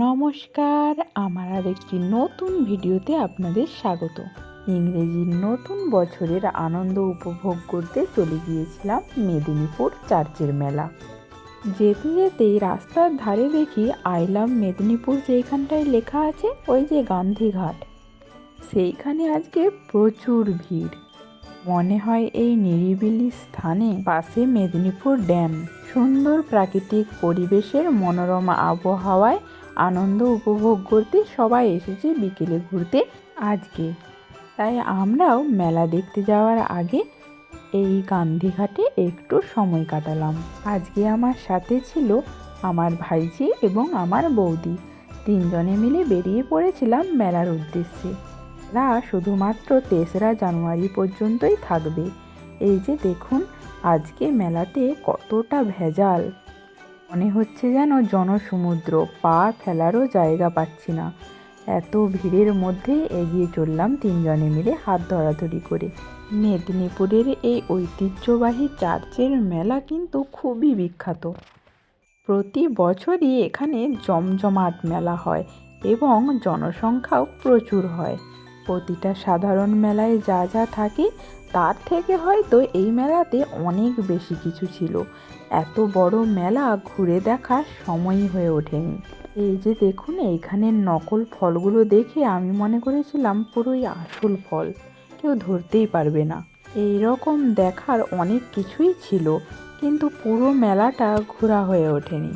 নমস্কার, আমার আর একটি নতুন ভিডিওতে আপনাদের স্বাগত। ইংরেজির নতুন বছরের আনন্দ উপভোগ করতে চলে গিয়েছিলাম মেদিনীপুর চার্চের মেলা। যেতে যেতেই রাস্তার ধারে দেখি আই লাভ মেদিনীপুর যেখানটায় লেখা আছে, ওই যে গান্ধীঘাট। সেইখানে আজকে প্রচুর ভিড়। মনে হয় এই নিরিবিলি স্থানে পাশে মেদিনীপুর ড্যাম। সুন্দর প্রাকৃতিক পরিবেশের মনোরমা আবহাওয়ায় আনন্দ উপভোগ করতে সবাই এসেছে বিকেলে ঘুরতে আজকে। তাই আমরাও মেলা দেখতে যাওয়ার আগে এই গান্ধীঘাটে একটু সময় কাটালাম। আজকে আমার সাথে ছিল আমার ভাইঝি এবং আমার বৌদি। তিনজনে মিলে বেরিয়ে পড়েছিলাম মেলার উদ্দেশ্যে। না শুধুমাত্র তেসরা জানুয়ারি পর্যন্তই থাকবে। এই যে দেখুন, আজকে মেলাতে কতটা ভেজাল। মনে হচ্ছে যেন জনসমুদ্র পা ফেলারও জায়গা পাচ্ছি না। এত ভিড়ের মধ্যে এগিয়ে চললাম তিনজনে মিলে হাত ধরাধরি করে। মেদিনীপুরের এই ঐতিহ্যবাহী চার্চের মেলা কিন্তু খুবই বিখ্যাত। প্রতি বছরই এখানে জমজমাট মেলা হয় এবং জনসংখ্যাও প্রচুর হয়। প্রতিটা সাধারণ মেলায় যা যা থাকে তার থেকে হয়তো এই মেলাতে অনেক বেশি কিছু ছিল। এত বড় মেলা ঘুরে দেখার সময়ই হয়ে ওঠেনি। এই যে দেখুন এইখানের নকল ফলগুলো দেখে আমি মনে করেছিলাম পুরোই আসল ফল। কেউ ধরতেই পারবে না। এই রকম দেখার অনেক কিছুই ছিল, কিন্তু পুরো মেলাটা ঘোরা হয়ে ওঠেনি।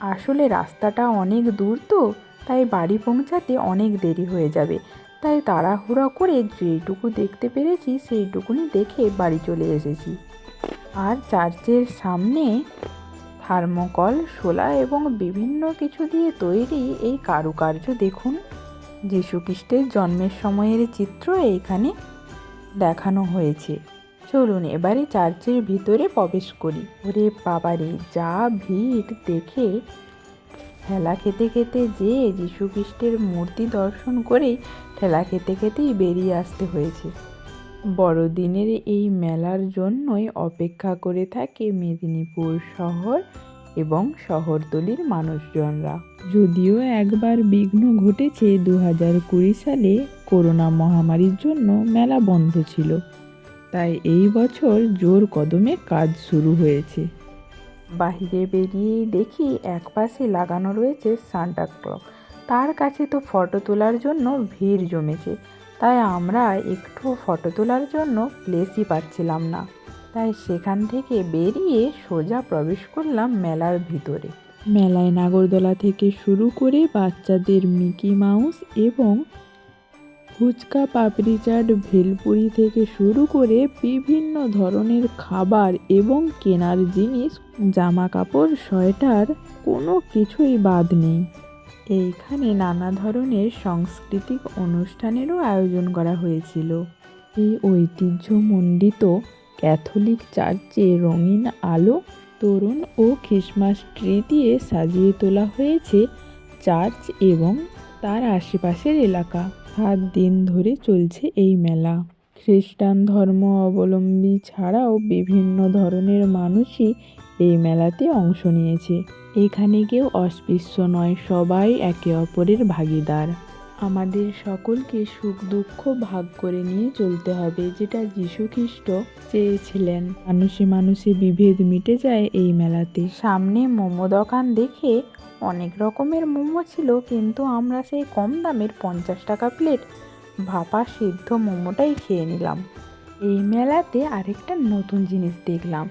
আসলে রাস্তাটা অনেক দূর তো, তাই বাড়ি পৌঁছাতে অনেক দেরি হয়ে যাবে। তাই তাড়াহুড়া করে যেইটুকু দেখতে পেরেছি, সেইটুকুনি দেখে বাড়ি চলে এসেছি। আর চার্চের সামনে থার্মোকল, শোলা এবং বিভিন্ন কিছু দিয়ে তৈরি এই কারুকার্য দেখুন। যীশুখ্রিস্টের জন্মের সময়ের চিত্র এইখানে দেখানো হয়েছে। চলুন এবারে চার্চের ভিতরে প্রবেশ করি। ওরে বাবারে, যা ভিড় দেখে ঠেলা খেতে খেতে যে যীশুখ্রিস্টের মূর্তি দর্শন করেই ঠেলা খেতে খেতেই বেরিয়ে আসতে হয়েছে। বড়দিনের এই মেলার জন্যই অপেক্ষা করে থাকে মেদিনীপুর শহর এবং শহরতলির মানুষজনরা। যদিও একবার বিঘ্ন ঘটেছে দু হাজার কুড়ি সালে করোনা মহামারীর জন্য মেলা বন্ধ ছিল। তাই এই বছর জোর কদমে কাজ শুরু হয়েছে। বাহিরে বেরিয়ে দেখি এক পাশে লাগানো রয়েছে সান্টা ক্লক তার কাছে তো ফটো তোলার জন্য ভিড় জমেছে। তাই আমরা একটু ফটো তোলার জন্য প্লেসই পাচ্ছিলাম না। তাই সেখান থেকে বেরিয়ে সোজা প্রবেশ করলাম মেলার ভিতরে। মেলায় নাগরদোলা থেকে শুরু করে বাচ্চাদের মিকি মাউস এবং ফুচকা, পাপড়ি চাট, ভেলপুরি থেকে শুরু করে বিভিন্ন ধরনের খাবার এবং কেনার জিনিস জামা কাপড় সোয়েটার, কোনো কিছুই বাদ নেই। এইখানে নানা ধরনের সাংস্কৃতিক অনুষ্ঠানেরও আয়োজন করা হয়েছিল। এই ঐতিহ্যমণ্ডিত ক্যাথলিক চার্চে রঙিন আলো, তরুণ ও খ্রিসমাস ট্রি দিয়ে সাজিয়ে তোলা হয়েছে চার্চ এবং তার আশেপাশের এলাকা। সাত দিন ধরে চলছে এই মেলা। খ্রিস্টান ধর্ম অবলম্বী ছাড়াও বিভিন্ন ধরনের মানুষই এই মেলাতে অংশ নিয়েছে। এখানে কেউ অস্পৃশ্য নয়, সবাই একে অপরের ভাগিদার। আমাদের সকলকে সুখ দুঃখ ভাগ করে নিয়ে চলতে হবে, যেটা যীশুখ্রিস্ট চেয়েছিলেন। মানুষে মানুষে বিভেদ মিটে যায় এই মেলাতে। সামনে মোমো দোকান দেখে অনেক রকমের মোমো ছিল, কিন্তু আমরা সেই কম দামের পঞ্চাশ টাকা প্লেট ভাপা সিদ্ধ মোমোটাই খেয়ে নিলাম। এই মেলাতে আরেকটা নতুন জিনিস দেখলাম।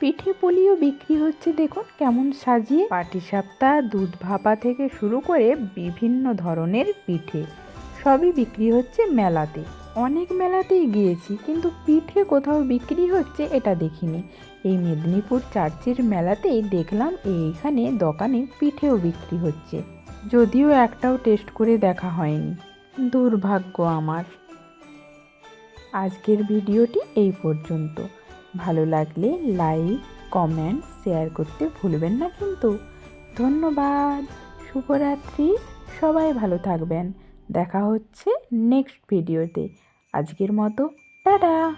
পিঠে পুলিও বিক্রি হচ্ছে, দেখুন কেমন সাজিয়ে। পাটিসাপ্তা দুধ ভাপা থেকে শুরু করে বিভিন্ন ধরনের পিঠে, সবই বিক্রি হচ্ছে মেলাতে। অনেক মেলাতেই গিয়েছি, কিন্তু পিঠে কোথাও বিক্রি হচ্ছে এটা দেখিনি। এই মেদিনীপুর চার্চের মেলাতেই দেখলাম এইখানে দোকানে পিঠেও বিক্রি হচ্ছে। যদিও একটাও টেস্ট করে দেখা হয়নি। দুর্ভাগ্য আমার। আজকের ভিডিওটি এই পর্যন্ত। ভালো লাগলে লাইক, কমেন্ট, শেয়ার করতে ভুলবেন না কিন্তু। ধন্যবাদ। শুভরাত্রি। সবাই ভালো থাকবেন। দেখা হচ্ছে নেক্সট ভিডিওতে। আজকের মতো, টাটা!